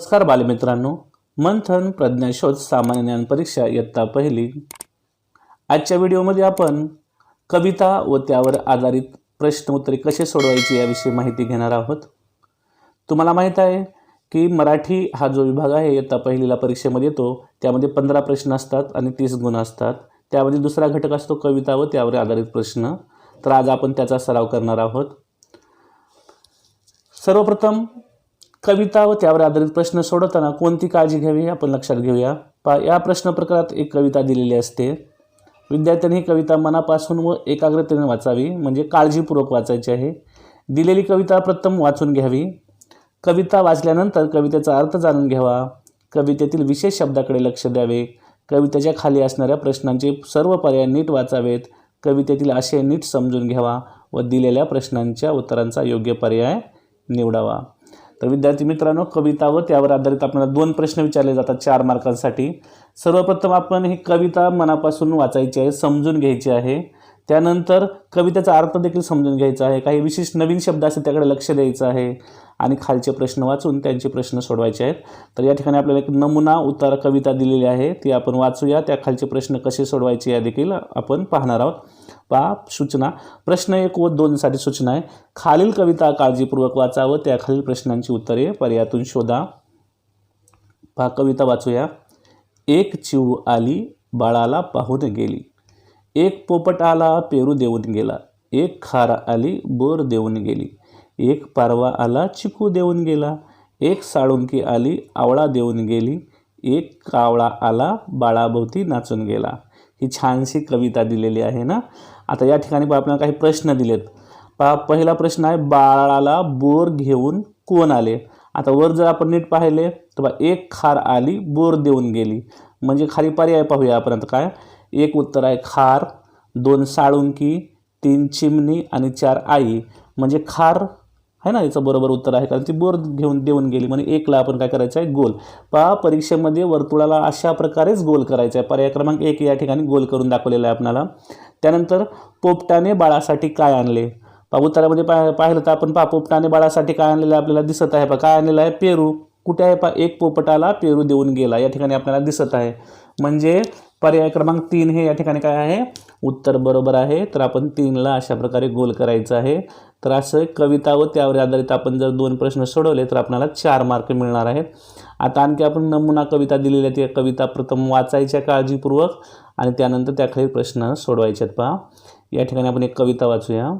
नमस्कार बालमित्रांनो. मंथन प्रज्ञाशोध सामान्य ज्ञान परीक्षा इयत्ता पहिली. आजच्या व्हिडिओमध्ये आपण कविता व त्यावर आधारित प्रश्न उत्तरे कसे सोडवायचे याविषयी माहिती घेणार आहोत. तुम्हाला माहीत आहे की मराठी हा जो विभाग आहे इयत्ता पहिलीला परीक्षेमध्ये येतो त्यामध्ये पंधरा प्रश्न असतात आणि तीस गुण असतात. त्यामध्ये दुसरा घटक असतो कविता व त्यावर आधारित प्रश्न. तर आज आपण त्याचा सराव करणार आहोत. सर्वप्रथम कविता व त्यावर आधारित प्रश्न सोडवताना कोणती काळजी घ्यावी आपण लक्षात घेऊया. पा या प्रश्न प्रकारात एक कविता दिलेली असते. विद्यार्थ्यांनी ही कविता मनापासून व एकाग्रतेने वाचावी म्हणजे काळजीपूर्वक वाचायची आहे. दिलेली कविता प्रथम वाचून घ्यावी. कविता वाचल्यानंतर कवितेचा अर्थ जाणून घ्यावा. कवितेतील विशेष शब्दाकडे लक्ष द्यावे. कवितेच्या खाली असणाऱ्या प्रश्नांचे सर्व पर्याय नीट वाचावेत. कवितेतील आशय नीट समजून घ्यावा व दिलेल्या प्रश्नांच्या उत्तरांचा योग्य पर्याय निवडावा. तर विद्यार्थी मित्रांनो कविता व त्यावर आधारित आपल्याला दोन प्रश्न विचारले जातात चार मार्कांसाठी. सर्वप्रथम आपण ही कविता मनापासून वाचायची आहे समजून घ्यायची आहे. त्यानंतर कवितेचा अर्थ देखील समजून घ्यायचा आहे. काही विशेष नवीन शब्द असेल त्याकडे लक्ष द्यायचं आहे आणि खालचे प्रश्न वाचून त्यांचे प्रश्न सोडवायचे आहेत. तर या ठिकाणी आपल्याला एक नमुना उत्तर कविता दिलेली आहे. ती आपण वाचूया. त्या खालचे प्रश्न कसे सोडवायचे या देखील आपण पाहणार आहोत. पा सूचना. प्रश्न एक व दोनसाठी सूचना आहे. खालील कविता काळजीपूर्वक वाचा व त्याखालील प्रश्नांची उत्तरे पर्यातून शोधा. पहा कविता वाचूया. एक चिव आली बाळाला पाहून गेली. एक पोपट आला पेरू देऊन गेला. एक खार आली बोर देऊन गेली. एक पारवा आला चिकू देऊन गेला. एक साळुंकी आली आवळा देऊन गेली. एक कावळा आला बाळाभोवती नाचून गेला. ही छानशी कविता दिलेली आहे ना? आता या ठिकाणी पहा आपल्याला काही प्रश्न दिलेत. पहा पहिला प्रश्न आहे बाळाला बोर घेऊन कोण आले? आता वर जर आपण नीट पाहिले तर बा एक खार आली बोर देऊन गेली. म्हणजे खाली पर्याय पाहूया आपण आता काय? एक उत्तर आहे खार दोन साळुंकी तीन चिमणी आणि चार आई. म्हणजे खार आहे ना? याचं बरोबर उत्तर आहे. कारण ती बोर घेऊन देऊन गेली. म्हणजे एकला आपण काय करायचं आहे? गोल. पहा परीक्षेमध्ये वर्तुळाला अशा प्रकारेच गोल करायचं आहे. पर्याय क्रमांक एक या ठिकाणी गोल करून दाखवलेला आहे आपल्याला. त्यानंतर पोपटाने बाळासाठी काय आणले? पा उत्तरामध्ये पा पाहिलं तर आपण पा पोपटाने बाळासाठी काय आणलेलं आहे आपल्याला दिसत आहे. पा काय आणलेलं आहे? पेरू. कुठे आहे? पा एक पोपटाला पेरू देऊन गेला. या ठिकाणी आपल्याला दिसत आहे. म्हणजे पर्याय क्रमांक तीन हे या ठिकाणी काय आहे? उत्तर बरोबर आहे. तर आपण तीनला अशा प्रकारे गोल करायचं आहे. तर असं कविता व त्यावर आधारित आपण जर दोन प्रश्न सोडवले तर आपल्याला चार मार्क मिळणार आहेत. आता आणखी आपण नमुना कविता दिलेल्या त्या कविता प्रथम वाचायच्या काळजीपूर्वक आणि त्यानंतर त्याखाली प्रश्न सोडवायचे आहेत पहा. या ठिकाणी आपण एक कविता वाचूया.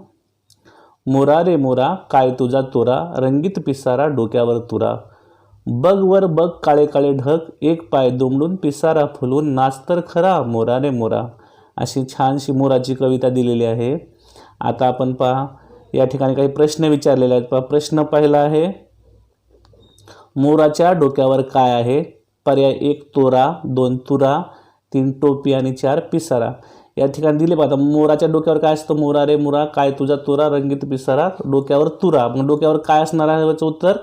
मोरा रे मोरा काय तुझा तोरा रंगीत पिसारा डोक्यावर तुरा. बघ वर बग काळे काळे ढग एक पाय दुमडून पिसारा फुलून नाचतर खरा मोरा रे मोरा. अशी छानशी मोराची कविता दिलेली आहे. आता आपण पहा या ठिकाणी काही प्रश्न विचारलेले आहेत. पहा प्रश्न पहिला आहे मोराच्या डोक्यावर काय आहे? पर्याय एक तोरा दोन तुरा तीन टोपी आणि चार पिसारा. या ठिकाणी दिले पाहता मोराच्या डोक्यावर काय असतं? मोरा रे मोरा काय तुझा तुरा रंगीत पिसारा डोक्यावर तुरा. मग डोक्यावर काय असणार आहे याचं उत्तर?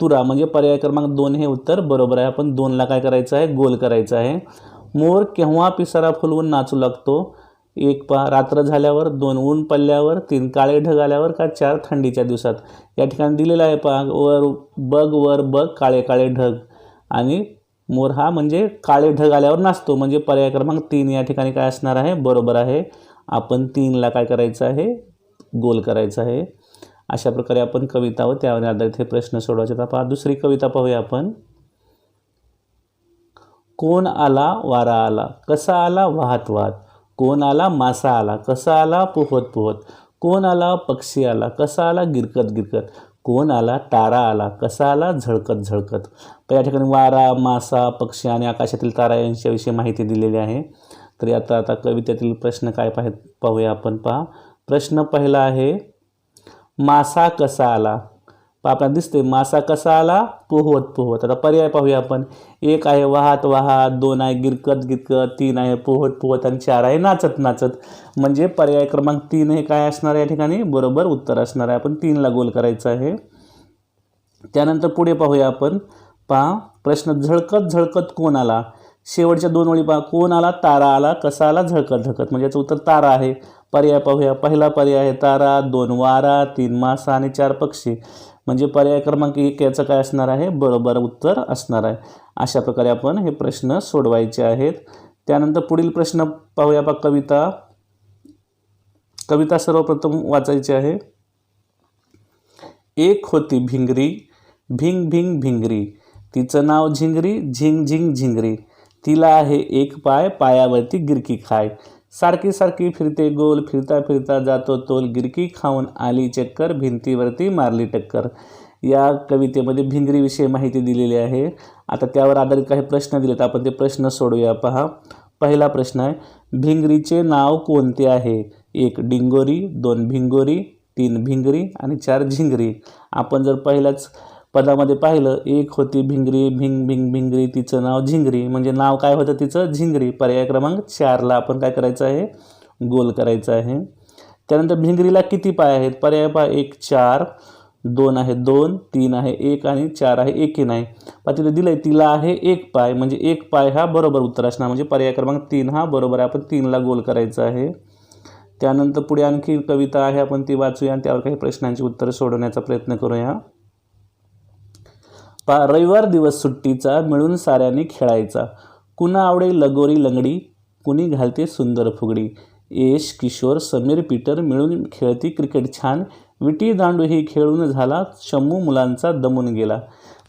तुरा म्हणजे पर्याय क्रमांक दोन हे उत्तर बरोबर आहे. आपण दोनला काय करायचं आहे? गोल करायचं आहे. मोर केव्हा पिसारा फुलवून नाचू लागतो? एक पा रात्र झाल्यावर दोन ऊन पडल्यावर तीन काळे ढग आल्यावर का चार थंडीच्या दिवसात? या ठिकाणी दिलेलं आहे पा वर बग वर बग काळे काळे ढग. आणि मोर हा म्हणजे काळे ढग आल्यावर नाचतो. म्हणजे पर्याय क्रमांक तीन या ठिकाणी काय असणार आहे? बरोबर आहे. आपण तीनला काय करायचं आहे? गोल करायचं आहे. अशा प्रकारे आपण कविता व त्यावर आधारित हे प्रश्न सोडवायचे आता पहा दुसरी कविता पाहूया आपण. कोण आला वारा आला कसा आला वाहत वाहत? कोण आला मासा आला कसा आला पोहत पोहत? कोण आला पक्षी आला कसा आला गिरकत गिरकत? कोण आला तारा आला कसा आला झळकत झळकत? तर या ठिकाणी वारा मासा पक्षी आणि आकाशातील तारा यांच्याविषयी माहिती दिलेली आहे. तर आता आता कवितेतील प्रश्न काय पाह पाहूया आपण पहा. प्रश्न पहिला आहे मासा कसा आला? आपल्याला दिसते मासा कसा आला? पोहत पोहत आता पर्याय पाहूया आपण. एक आहे वाहत वाहत दोन आहे गिरकत गिरकत तीन आहे पोहत पोहत आणि चार आहे नाचत नाचत. म्हणजे पर्याय क्रमांक तीन हे काय असणार आहे या ठिकाणी? बरोबर उत्तर असणार आहे. आपण तीनला गोल करायचं आहे. त्यानंतर पुढे पाहूया आपण. पहा प्रश्न झळकत झळकत कोण आला? शेवटच्या दोन ओळी पहा. कोण आला? तारा आला. कसा आला? झळकत झळकत. म्हणजे याचं उत्तर तारा आहे. पर्याय पाहूया. पहिला पर्याय आहे तारा दोन वारा तीन मासा आणि चार पक्षी. म्हणजे पर्याय क्रमांक एक याचं काय असणार आहे? बरोबर उत्तर असणार आहे. अशा प्रकारे आपण हे प्रश्न सोडवायचे आहेत. त्यानंतर पुढील प्रश्न पाहूया पा कविता. कविता सर्वप्रथम वाचायची आहे. एक होती भिंगरी भिंग भिंग भिंगरी. तिचं नाव झिंगरी झिंग झिंग झिंगरी. तिला आहे एक पाय पायावरती गिरकी खाय. सारखी सारखी फिरते गोल फिरता फिरता जातो तोल गिरकी खाऊन आली चक्कर भिंतीवरती मारली टक्कर. या कवितेमध्ये भिंगरीविषयी माहिती दिलेली आहे. आता त्यावर आधारित काही प्रश्न दिलेत. आपण ते प्रश्न सोडूया. पहा. पहिला प्रश्न आहे भिंगरीचे नाव कोणते आहे? एक डिंगोरी दोन भिंगोरी तीन भिंगरी आणि चार झिंगरी. आपण जर पहिल्याच पदामध्ये पाहिलं एक होती भिंगरी भिंग भिंग भिंगरी तिचं नाव झिंगरी. म्हणजे नाव काय होतं तिचं? झिंगरी. पर्याय क्रमांक चारला आपण काय करायचं आहे? गोल करायचं आहे. त्यानंतर भिंगरीला किती पाय आहेत? पर्याय पाय एक चार. दोन आहे दोन तीन आहे एक आणि चार आहे एकही नाही. पा तिथे दिलं आहे तिला आहे एक पाय. म्हणजे एक पाय हा बरोबर उत्तर असणार. म्हणजे पर्याय क्रमांक तीन हा बरोबर आहे. आपण तीनला गोल करायचं आहे. त्यानंतर पुढे आणखी कविता आहे. आपण ती वाचूया आणि त्यावर काही प्रश्नांची उत्तरं सोडवण्याचा प्रयत्न करूया. पा रविवार दिवस सुट्टीचा मिळून साऱ्यांनी खेळायचा. कुणा आवडे लगोरी लंगडी कुणी घालते सुंदर फुगडी. यश किशोर समीर पीटर मिळून खेळती क्रिकेट छान. विटी दांडू ही खेळून झाला शंभू मुलांचा दमून गेला.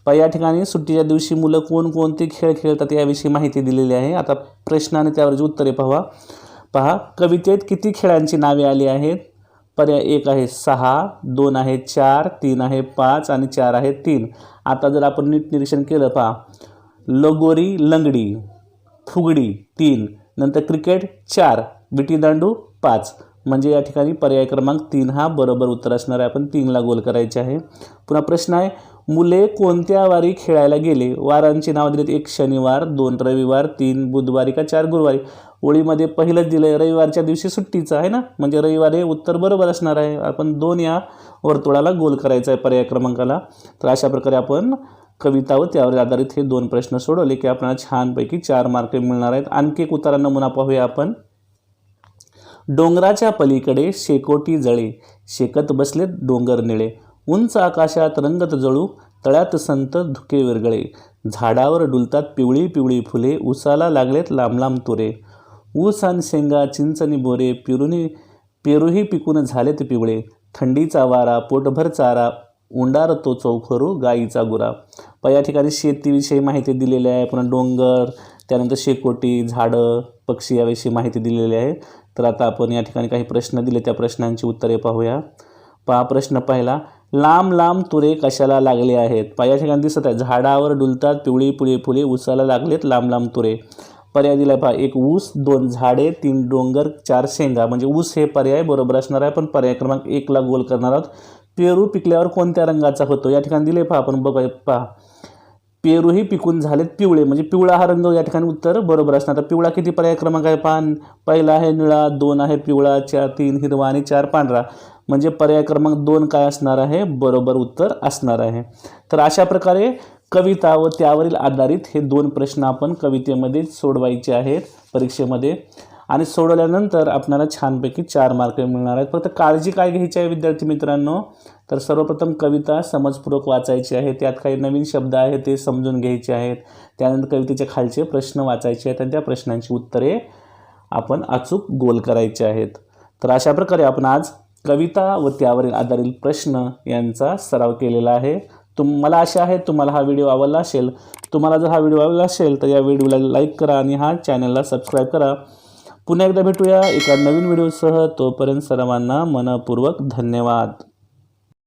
पा या ठिकाणी सुट्टीच्या दिवशी मुलं कोणकोणते खेळ खेळतात याविषयी माहिती दिलेली आहे. आता प्रश्नाने त्यावरची उत्तरे पहा पहा कवितेत किती खेळांची नावे आली आहेत? पर्याय एक आहे सहा दोन आहे चार तीन आहे पाच आणि चार आहे तीन. आता जर आपण नीट निरीक्षण केलं पहा. लगोरी लंगडी फुगडी तीन. नंतर क्रिकेट चार. विटीदांडू पाच. म्हणजे या ठिकाणी पर्याय क्रमांक तीन हा बरोबर उत्तर असणार आहे. आपण तीनला गोल करायचे आहे. पुन्हा प्रश्न आहे मुले कोणत्या वारी खेळायला गेले? वारांची नावं दिलीत एक शनिवार दोन रविवार तीन बुधवारी का चार गुरुवारी? ओळीमध्ये पहिलंच दिलं आहे. रविवारच्या दिवशी सुट्टीचं आहे ना? म्हणजे रविवार हे उत्तर बरोबर असणार आहे. आपण दोन या वर्तुळाला गोल करायचं आहे पर्याय क्रमांकाला. तर अशा प्रकारे आपण कविता व त्यावर आधारित हे दोन प्रश्न सोडवले की आपल्याला छानपैकी चार मार्क मिळणार आहेत. आणखी एक उतारा नमुना पाहूया आपण. डोंगराच्या पलीकडे शेकोटी जळे शेकत बसलेत डोंगर निळे. उंच आकाशात रंगत जळू तळ्यात संत धुके विरगळे. झाडावर डुलतात पिवळी पिवळी फुले उसाला लागलेत लांब लांब तुरे. ऊस आणि शेंगा चिंचणी बोरे पेरुनी पेरूही पिकून झालेत पिवळे. थंडीचा वारा पोटभर चारा उंडार तो चौखरू गाईचा गुरा. प या ठिकाणी शेतीविषयी माहिती दिलेली आहे. पुन्हा डोंगर त्यानंतर शेकोटी झाडं पक्षी याविषयी माहिती दिलेली आहे. तर आता आपण या ठिकाणी काही प्रश्न दिले. त्या प्रश्नांची उत्तरे पाहूया. पहा प्रश्न पहिला. लांब लांब तुरे कशाला लागले आहेत? पहा या ठिकाणी दिसत आहे. झाडावर डुलतात पिवळी पिवळी फुले उसाला लागलेत लांब लांब तुरे. पर्याय दिला पहा एक ऊस दोन झाडे तीन डोंगर चार शेंगा. म्हणजे ऊस हे पर्याय बरोबर असणार आहे पण पर्याय क्रमांक एकला गोल करणार आहोत. पेरू पिकल्यावर कोणत्या रंगाचा होतो? या ठिकाणी दिले पहा आपण बघा पहा. पेरूही पिकून झालेत पिवळे. म्हणजे पिवळा हा रंग या ठिकाणी उत्तर बरोबर असणार. तर पिवळा किती पर्याय क्रमांक आहे? पान पहिला आहे निळा दोन आहे पिवळा चार तीन हिरवा आणि चार पांढरा. म्हणजे पर्याय क्रमांक दोन काय असणार आहे? बरोबर उत्तर असणार आहे. तर अशा प्रकारे कविता व त्यावरील आधारित हे दोन प्रश्न आपण कवितेमध्ये सोडवायचे आहेत परीक्षेमध्ये. आणि सोडवल्यानंतर आपल्याला छानपैकी चार मार्क मिळणार आहेत. फक्त काळजी काय घ्यायची आहे विद्यार्थी मित्रांनो? तर सर्वप्रथम कविता समजपूर्वक वाचायची आहे. त्यात काही नवीन शब्द आहेत ते समजून घ्यायचे आहेत. त्यानंतर कवितेच्या खालचे प्रश्न वाचायचे आहेत आणि त्या प्रश्नांची उत्तरे आपण अचूक गोल करायचे आहेत. तर अशा प्रकारे आपण आज कविता व त्यावरील आधारित प्रश्न यांचा सराव केलेला आहे. तुम मला आशा आहे तुम्हाला हा व्हिडिओ आवडला असेल. तुम्हाला जर हा व्हिडिओ आवडला असेल तर या व्हिडिओला लाईक करा आणि हा चॅनलला सबस्क्राईब करा. पुन्हा एकदा भेटूया एका नवीन व्हिडिओसह तोपर्यंत सर्वांना मनपूर्वक धन्यवाद.